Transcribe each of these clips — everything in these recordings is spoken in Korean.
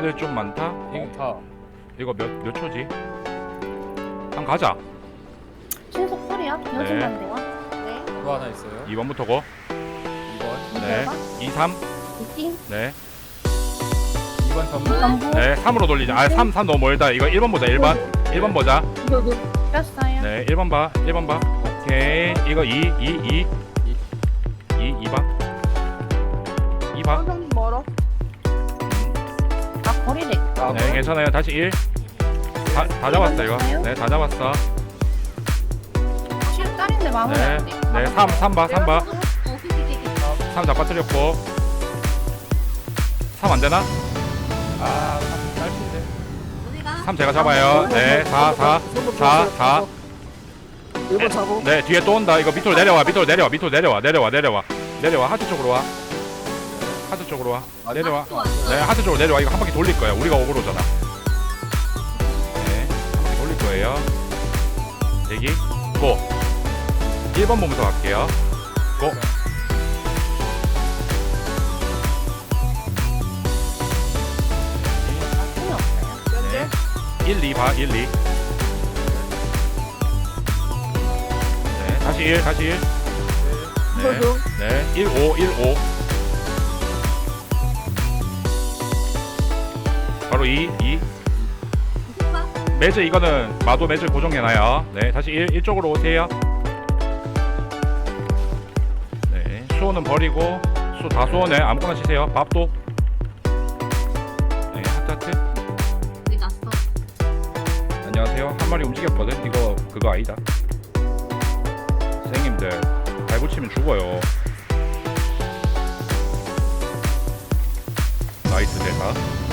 애들 좀 많다. 이, 많다. 이거 몇 몇 초지? 한 가자. 신속? 연습만 돼요? 네. 그거 하나 있어요. 2번부터고. 2번. 네. 2, 3. 이팅? 네. 2번 전부. 전부 네. 3으로 돌리자. 아, 3, 3 너무 멀다. 이거 1번 보자. 1번. 1번 보자. 뺐어요. 네. 1번 봐. 1번 봐. 오케이. 이거 2, 2, 2. 2, 2번. 2번. 아, 네, 괜찮아요. 다시 1. 다, 다 잡았어, 이거. 네, 다 잡았어. 7달인데 마무리 네. 안 돼. 네, 3, 3 봐. 3 봐. 어, 휘휘휘휘. 3 잡아뜨렸고. 3 안 되나? 아, 짧은데. 3 제가 잡아요. 네, 4, 4. 4, 4. 1번 잡고. 네, 뒤에 또 온다. 이거 밑으로 내려와, 밑으로 내려와, 밑으로 내려와, 내려와, 내려와. 내려와, 하트 쪽으로 와. 하트 쪽으로 와. 내려와. 네, 하트 쪽으로 내려와. 이거 한 바퀴 돌릴 거야. 우리가 오그로잖아. 네, 한 바퀴 돌릴 거예요. 대기, 고. 1번 몸부터 갈게요. 고. 네. 1, 2 봐, 1, 2. 네, 다시 1, 다시 1. 네, 네, 1, 5, 1, 5. 바로 2, 2. 매즈 이거는 마도 매즈 고정해놔요. 네, 다시 1, 1쪽으로 오세요. 네, 수호는 버리고, 수 다 수호네. 아무거나 치세요. 밥도. 네, 하트 하트. 안녕하세요. 한 마리 움직였거든. 이거 그거 아니다. 선생님들 발 붙이면 죽어요. 나이스 대사.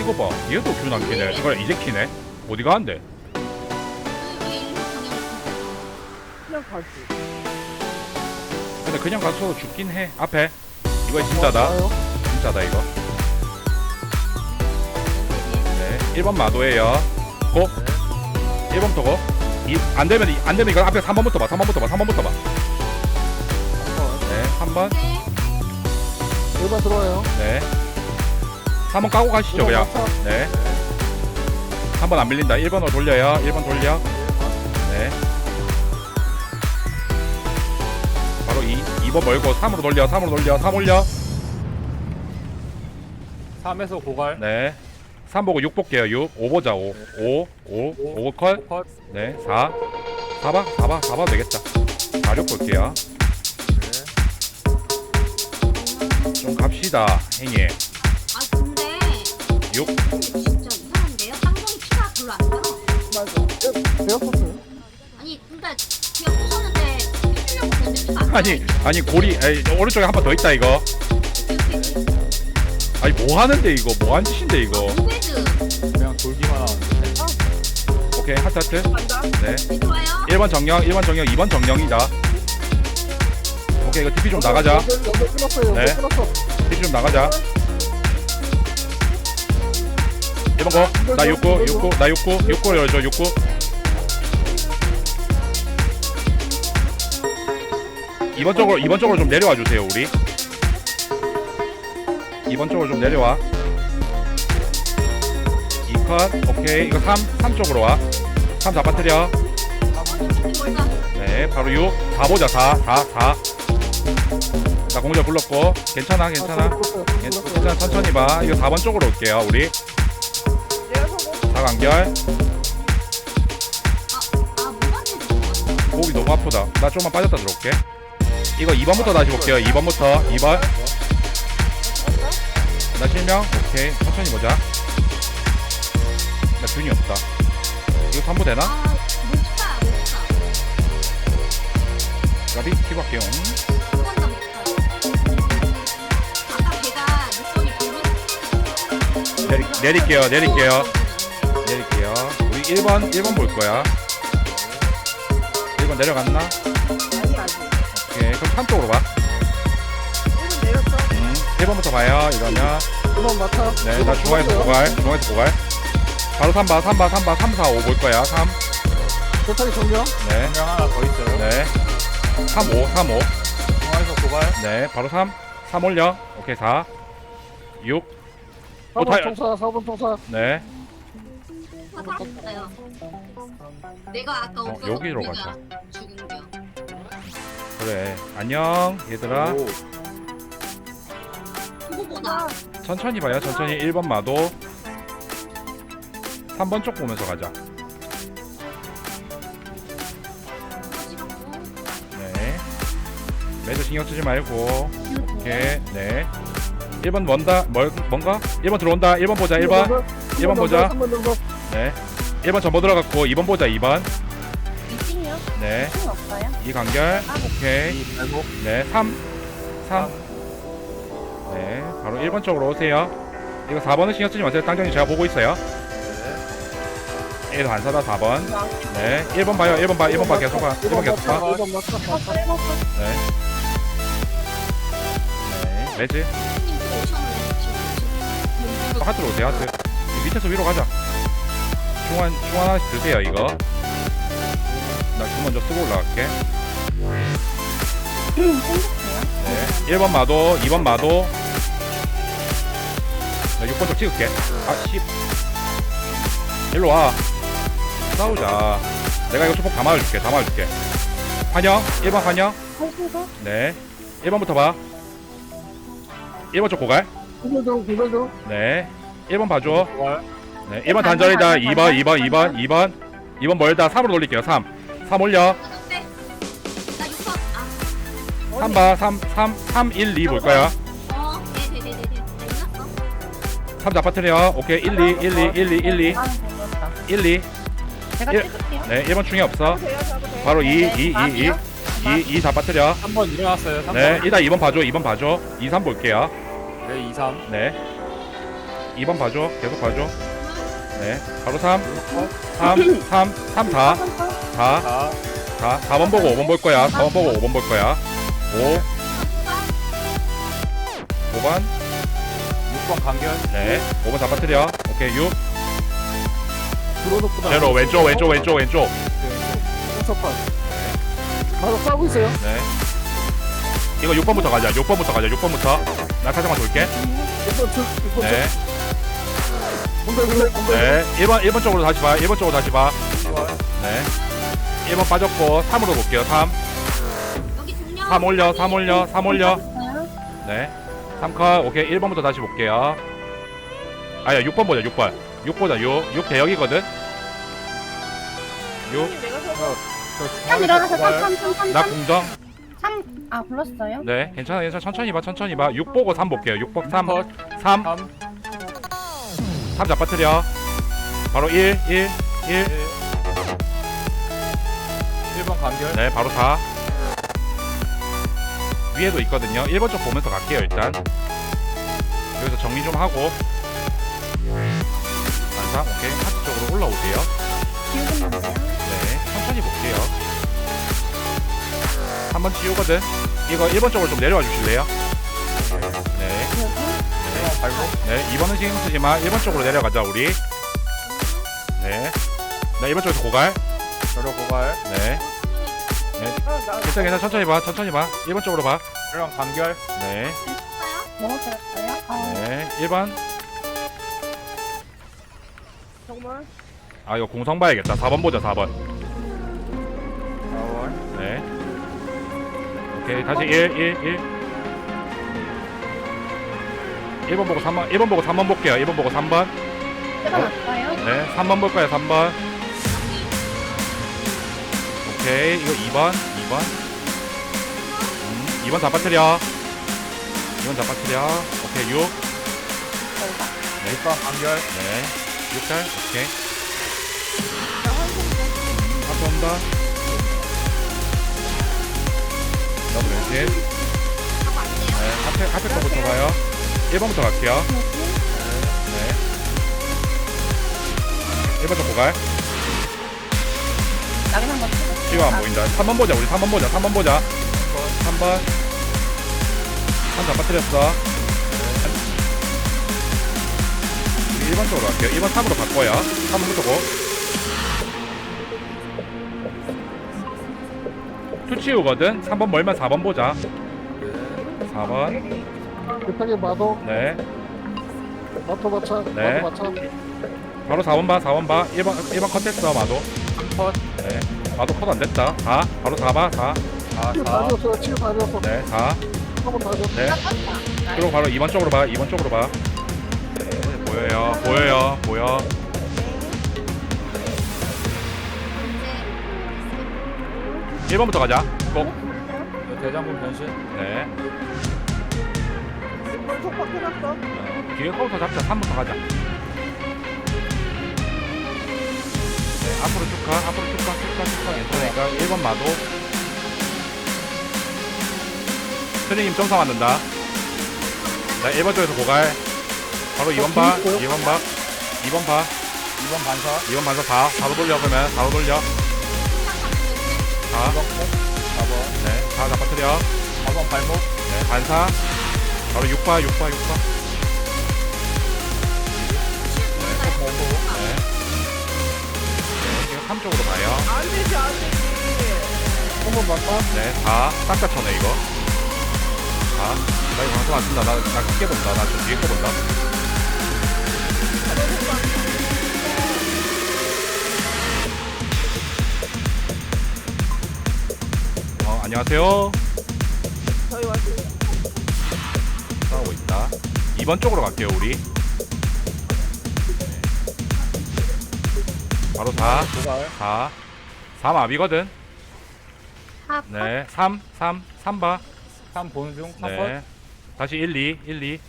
이거 봐. 얘도 균 안 키네. 이걸 이제 키네. 어디 가는데? 그냥 갈지. 근데 그냥 가서 죽긴 해. 앞에. 이거 진짜다. 진짜다 이거. 네. 1번 마도예요. 고. 1번부터 고. 이, 안 되면 이- 안 되면 이거 앞에 3번부터 봐. 3번부터 봐. 3번부터 봐. 네. 3번. 1번 들어와요. 네. 3번 까고 가시죠 그냥. 네. 3번 안 밀린다. 1번으로 돌려요. 1번 돌려. 네. 바로 2, 2번 멀고 3으로 돌려. 3으로 돌려. 3 올려. 3에서 고갈. 네. 3 보고 6 볼게요. 6. 5 보자. 5. 5. 5. 5 컷. 컷. 네. 4. 4봐. 4봐. 4봐 되겠다. 4력 볼게요. 네. 좀 갑시다. 행예. 아 근데 6. 진짜 이상한데요? 쌍둥이 피가 별로 안 나요. 맞아. 배웠었어요. 아니 근데 제가 안 나요. 아니, 아니 고리 에이, 오른쪽에 한 번 더 있다 이거. 아니 뭐 하는데 이거 뭐 한 짓인데 이거. 무베드 그냥 돌기만 하는데. 오케이 하트 하트. 간다. 네. 왜 좋아요? 1번 정령, 1번 정령, 2번 정령이다. 오케이 이거 TP 좀 나가자. 끊었어요. 네. 끊었어. TP 좀 나가자. 1번 거. 나 69, 69, 나 69, 69 열어줘 69. 2번 쪽으로 2번 쪽으로 좀 내려와 주세요 우리. 2번 쪽으로 좀 내려와. 2컷 오케이 이거 3 3 쪽으로 와. 3 잡아뜨려. 네, 바로 6. 4 보자, 4, 4, 4. 나 공절 불렀고. 괜찮아, 괜찮아. 괜- 괜찮아, 천천히 봐. 이거 4번 쪽으로 올게요, 우리. 4 간결. 아 같아? 목이 너무 아프다. 나 좀만 빠졌다 들어올게. 이거 2번부터 다시 볼게요. 2번부터. 2번. 나 실명? 오케이. 천천히 보자. 나 균이 없다. 이거 3부 되나? 아. 가비? 내리, 내릴게요, 내릴게요. 내릴게요. 우리 1번, 1번 볼 거야. 1번 내려갔나? 아니 아직. 오케이. 그럼 3 쪽으로 봐. 1번 내렸어. 음, 1번부터 봐요. 이러면. 1번 맞춰. 네, 나 중앙에서 보갈. 중앙에서 보갈. 바로 3 봐, 3 봐, 3 봐, 3, 4, 5 볼 거야. 3. 도타리 정령. 네. 분명 하나 더 있어요. 네. 3, 5, 3, 5. 중앙에서 고갈. 네. 바로 3. 3 올려. 오케이, 4. 6 어, 4번 다- 총사 4번 총사 네. 아, 살았어요. 내가 아까 어, 없어서 여기로 우리가 가자. 죽은 겨. 그래. 안녕 얘들아. 오, 그거보다 천천히 봐요. 천천히 1번 마도 3번 쪽 보면서 가자. 터지고 네. 신경 쓰지 말고. 오케이. 네. 1번 뭔다? 뭘, 뭔가? 1번 들어온다. 1번 보자. 1번. 1번 보자. 3번 넘버 네. 1번 전보 들어갔고 2번 보자. 2번. 미팅이요? 네. 미팅 없어요? 이 간결. 오케이. 이 발목. 네. 3. 3. 네. 바로 1번 쪽으로 오세요. 이거 4번은 신경 쓰지 마세요. 땅정이 제가 보고 있어요. 네. 1안 사다 4번. 네. 1번 봐요. 1번 봐. 1번 봐. 계속 가. 1번 계속 가. 1번 맞다 어, 그래, 어, 네. 네. 오셨네. 지금 하트로 오세요. 하트. 이 밑에서 위로 가자. 중환 중환 하나씩 드세요. 이거. 나그 먼저 쓰고 올라갈게. 네. 1번 마도, 2번 마도. 나 6번 쪽 찍을게. 아, 10. 일로 와. 싸우자. 내가 이거 조금 다 맞아줄게. 다 맞아줄게. 환영. 1번 환영. 네. 1번부터 봐. 1번 쪽 고갈. 구글 좀 구글 좀 네. 1번 봐줘. 고갈. 네. 1번 단절이다. 2번, 2번, 2번, 2번. 2번 멀다. 3으로 돌릴게요. 3. 3 올려. 나 넉대. 나 6번. 아, 3 봐. 3, 3, 3, 1, 2 볼 거야. 어, 네네네네네. 나 이났어. 3 잡아뜨려. 오케이. 1, 2, 1, 2, 1, 2, 1, 2. 아, 됐다. 1, 2. 제가 일- 찍을게요. 네. 1번 충이 없어. 바로 2, 네, 2, 2, 2. 마비요? 2, 2 잡아뜨려. 3번 일어났어요. 3번. 네. 일단 2번 봐줘. 2번 봐줘. 2, 3 볼게요. 네, 2, 3. 네. 2번 봐줘. 계속 봐줘. 네. 바로 3. 3, 3, 3, 4. 4. 4. 4. 4번 보고 5번 볼 거야. 4번 보고 5번 볼 거야. 5. 5번. 6번 간결. 네. 5번 잡아뜨려. 오케이. 6. 들어놓고 제로 왼쪽 왼쪽 왼쪽 왼쪽. 총사판 바로 싸우고 있어요 네. 이거 6번부터 가자. 6번부터 가자. 6번부터. 나 사정만 돌게. 1번 쭉 1번 네. 쭉 네. 1번 1번 쪽으로 다시 봐. 1번 쪽으로 다시 봐. 1번. 네. 1번 빠졌고 3으로 볼게요. 3. 여기 중량. 3 올려. 3 올려. 3 올려. 네. 3컷. 오케이. 1번부터 다시 볼게요. 아야 6번 보자. 6번. 6 보자. 6. 6 대역이거든. 6. 내가 서저참 일어나서 고갈. 3, 3, 3, 나 3, 공정. 3. 아, 불렀어요? 네. 괜찮아. 괜찮아. 천천히 봐. 천천히 봐. 6 보고 3 볼게요. 6 보고 3. 컷. 3. 3. 3 잡아뜨려. 바로 1. 1. 1. 1. 1번 간결. 네, 바로 4. 위에도 있거든요. 1번 쪽 보면서 갈게요, 일단. 여기서 정리 좀 하고. 반사, 오케이. 하트 쪽으로 올라오세요. 네, 천천히 볼게요. 한번 치우거든. 이거 1번 쪽으로 좀 내려와 주실래요? 네, 여기. 1번 발목. 네. 2번은 신경 쓰지 마. 1번 쪽으로 내려가자, 우리. 네. 네, 1번 쪽에서 고갈. 저로 고갈. 네. 괜찮아, 괜찮아. 천천히 봐, 천천히 봐. 1번 쪽으로 봐. 1번 간결. 네. 먹었어요? 아, 네, 1번. 정말 아, 이거 공성 봐야겠다. 4번 보자, 4번. 4번. 네. 오케이, 다시 1, 1, 1. 1번 보고 3번, 1번 보고 3번 볼게요. 1번 보고 3번. 찍어놨어요? 네, 3번 볼 거예요, 3번. 오케이, 이거 2번, 2번. 음, 2번 잡아뜨려. 2번 잡아뜨려. 오케이, 6. 네, 6번 간결. 네. 6달, 오케이. 너무 왼쪽. 하고 안 돼요? 네, 앞에, 앞에 거부터 봐요. 1번부터 갈게요. 네. 1번 좀 보갈. 나긴 한번 찍어. 지금 안 보인다. 3번 보자, 우리 3번 보자, 3번 보자. 3번. 3 잡아뜨렸어. 우리 1번 쪽으로 갈게요. 1번 3으로 바꿔요. 3번부터 고. 투치우거든. 3번 멀면 4번 보자. 4번. 급하게 봐도 네. 마토 마차. 네. 마토 마차. 바로 4번 봐 4번 봐 1번 1번 컷 했어 마도 컷. 네 마도 컷 안 됐다 4 바로 4 봐 4 아, 치유 다 4. 줬어요. 치유 다 줬어. 네 4 한번 다 줬어. 네. 그리고 바로 2번 쪽으로 봐 2번 쪽으로 봐 네, 보여요 보여요 보여 이제 1번부터 가자 꼭 대장군 변신. 네. 이번 속박 해놨어. 어, 뒤에 커부터 잡자. 3부터 가자. 네 앞으로 쭉 가 앞으로 쭉 가 쭉 가 쭉 가. 괜찮으니까 1번 마도. 선생님 점사 맞는다. 자 1번 쪽에서 고갈. 바로 2번 봐 2번 봐 2번 봐 2번 반사. 2번 반사 4 4로 돌려 그러면. 4로 돌려. 4 2번 컷. 4번. 네, 4 잡아뜨려. 4번 발목. 네, 반사 바로 6바 6바 6바 발목. 네. 네, 이거 3 쪽으로 가요 안 되지 안 되지. 한번 마차. 네, 4. 싹다 쳐네, 이거. 4. 나 이거 방송 안 쓴다. 나, 나 크게 본다. 나좀 뒤에 거 본다. 어, 안녕하세요. 2번 쪽으로 갈게요, 우리. 네. 바로 4. 고갈. 4. 3 압이거든. 하. 네, 3, 3, 3봐. 3 보는 중. 4 컷. 네. 다시 1, 2, 1, 2.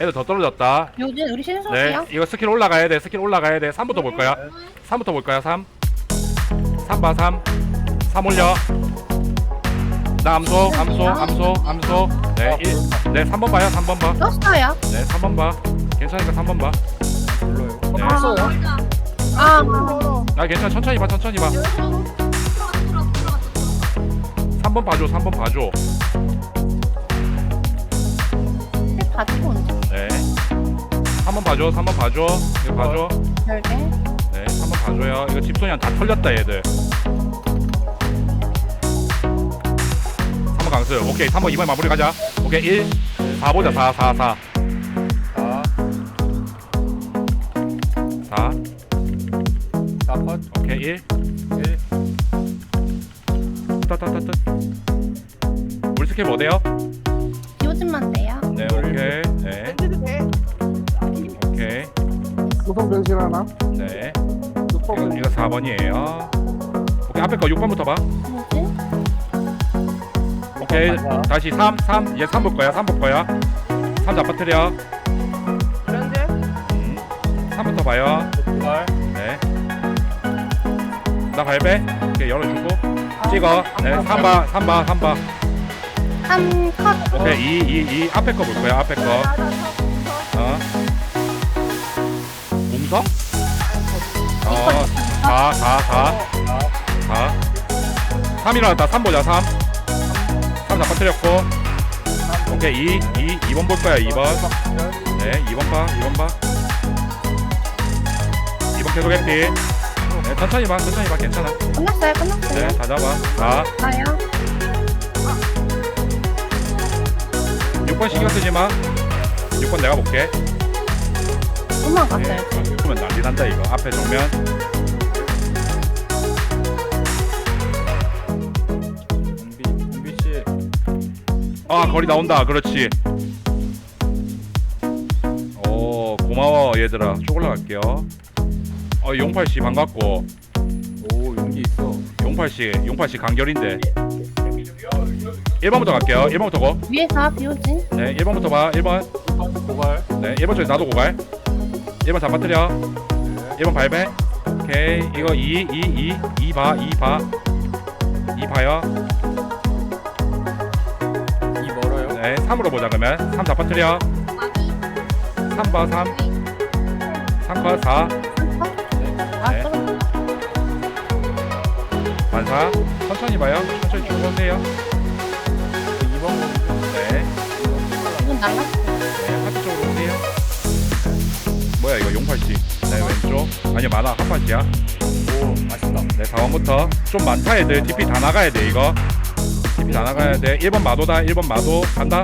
애들 더 떨어졌다. 요즘 우리 네, 신속이야. 이거 스킬 올라가야 돼. 스킬 올라가야 돼. 3부터 볼 거야. 3부터 볼 거야. 3. 3 봐, 3. 3 올려. 나 암소, 암소, 암소, 암소. 네, 1. 네, 3번 봐요. 3번 봐. 떴어요. 네, 3번 봐. 괜찮으니까 3번 봐. 불러요. 네. 아, 떴어요. 아. 나 괜찮아. 천천히 봐. 천천히 봐. 들어갔어, 들어갔어, 들어갔어, 들어갔어. 3번 봐줘. 3번 봐줘. 색 가지고 온다. 네. 3번 봐줘. 3번 봐줘. 이거 봐줘. 별개. 네, 3번 봐줘요. 이거 집소년 다 털렸다, 얘들. 강수. 오케이, 3번 2번 마무리 가자. 오케이, 1. 4 보자, 4, 4, 4. 4. 4. 4 컷. 오케이, 1. 1. 따따따따. 우리 스킬 뭐 돼요? 요즘만 돼요. 네, 오케이. 네, 돼. 오케이. 노동 변신 하나. 네. 이거 4번이에요. 오케이, 앞에 거 6번부터 봐. 오케이, 다시 3, 3. 얘 3볼 거야, 3볼 거야. 3 잡아뜨려. 현재 음. 3부터 봐요. 고갈. 네. 나 발배. 이렇게 열어주고. 찍어. 네, 3바, 3바, 3바. 3 컷. 오케이, 2, 2, 2. 앞에 거 볼 거야, 앞에 거. 어. 웅성? 어, 4, 4, 4. 4. 3 일어났다. 3 보자, 3. 3 잡아뜨렸고. 오케이, 2, 2. 2번 볼 거야, 2번. 네, 2번 봐, 2번 봐. 2번 계속 했지. 네, 천천히 봐, 천천히 봐, 괜찮아. 끝났어요. 끝났어요. 네, 다 잡아. 4. 가요. 6번 신경 쓰지 마. 6번 내가 볼게. 도망갔어요. 네, 6번 난리 난다, 이거. 앞에 정면. 아, 거리 나온다. 그렇지. 오, 고마워, 얘들아. 쭉 올라갈게요. 어, 용팔씨 반갑고. 오, 용기 있어. 용팔씨, 용팔씨 간결인데. 1번부터 갈게요. 1번부터 고. 위에서 비오진. 네, 1번부터 봐. 1번. 고갈. 네, 1번 쪽에 나도 고갈. 1번 잡아뜨려. 1번 발배. 오케이. 이거 2, 2, 2, 2 봐, 2 봐. 2 봐요. 3으로 보자, 그러면. 3 잡아뜨려. 마비, 3 봐, 3. 위. 3 컷, 4. 3 컷. 아, 네. 반사. 천천히 봐요. 천천히 쭉 보세요. 2번 네. 이건 날랐어. 네, 하트 쪽으로 오세요. 뭐야, 이거 용팔씨. 네, 왼쪽. 아니, 많아. 한팔씨야. 오, 맛있다. 네, 4번부터. 좀 많다, 애들. DP 다 나가야 돼, 이거. 다 나가야 돼. 1번 마도다, 1번 마도. 간다.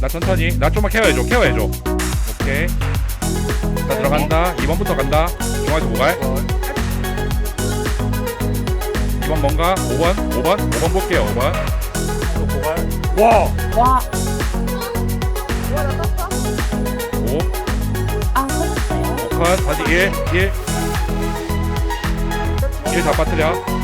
나나 천천히. 나 좀만 케어해줘 케어해줘. 오케이. 나 들어간다. 2번부터 간다. 중앙에서 고갈 2번 뭔가? 5번? 5번? 5번 볼게요 5번. 또 고갈. 와! 와, 와나 떴어 5, 아, 터졌어요. 5컷. 다시 1 1 1 잡아뜨려